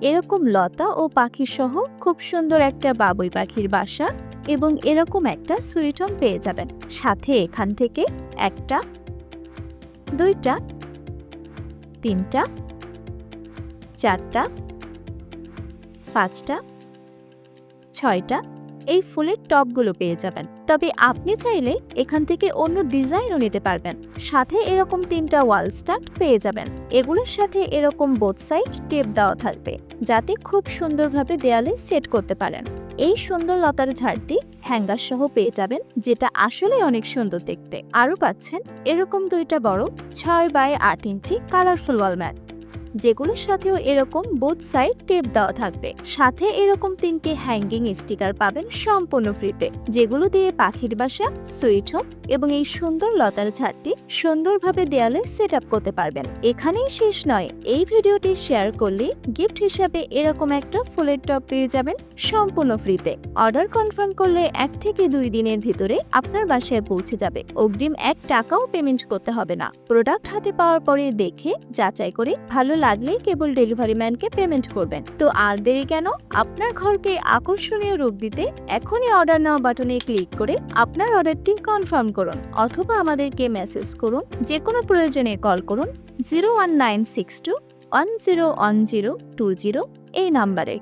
এরকম লতা ও পাখি সহ খুব সুন্দর একটা বাবুই পাখির বাসা এবং এরকম একটা সুইট হোম পেয়ে যাবেন। সাথে এখান থেকে একটা, দুইটা, তিনটা, চারটা, পাঁচটা, ছয়টা এই ফুলের টপগুলো পেয়ে যাবেন। তবে আপনি চাইলে এখান থেকে অন্য ডিজাইনও নিতে পারবেন। সাথে এরকম তিনটা ওয়াল স্টার্ট পেয়ে যাবেন। এগুলোর সাথে এরকম বোথ সাইড টেপ দেওয়া থাকবে, যাতে খুব সুন্দরভাবে দেয়ালে সেট করতে পারেন। এই সুন্দর লতার ঝাড়টি হ্যাঙ্গার সহ পেয়ে যাবেন, যেটা আসলে অনেক সুন্দর দেখতে। আরও পাচ্ছেন এরকম দুইটা বড় ছয় বাই আট ইঞ্চি কালারফুল ওয়াল ম্যাট যেগুলোর সাথেও এরকম বোথ সাইড টেপ দেওয়া থাকবে। সাথে এরকম তিনটে হ্যাঙ্গিং স্টিকার পাবেন সম্পূর্ণ ফ্রিতে যেগুলো দিয়ে পাখির বাসা সুইট হোম এবং এই সুন্দর লতার ঝাড়টি সুন্দরভাবে দেয়ালে সেট আপ করতে পারবেন। এখানেই শেষ নয়। এই ভিডিওটি শেয়ার করলে গিফট হিসাবে এরকম একটা ফুলের টপ পেয়ে যাবেন সম্পূর্ণ ফ্রিতে অর্ডার কনফার্ম করলে এক থেকে দুই দিনের ভিতরে আপনার বাসায় পৌঁছে যাবে। অগ্রিম এক টাকাও পেমেন্ট করতে হবে না। প্রোডাক্ট হাতে পাওয়ার পরে দেখে, যাচাই করে ভালো লাগলে কেবল ডেলিভারি ম্যানকে পেমেন্ট করবেন। তো আর দেরি কেন? আপনার ঘরকে আকর্ষণীয় রূপ দিতে এখনই অর্ডার নাও বাটনে ক্লিক করে আপনার অর্ডারটি কনফার্ম করুন অথবা আমাদেরকে মেসেজ করুন যে কোনো প্রয়োজনে কল করুন zero one nine six two one zero one zero two zero এই নাম্বারে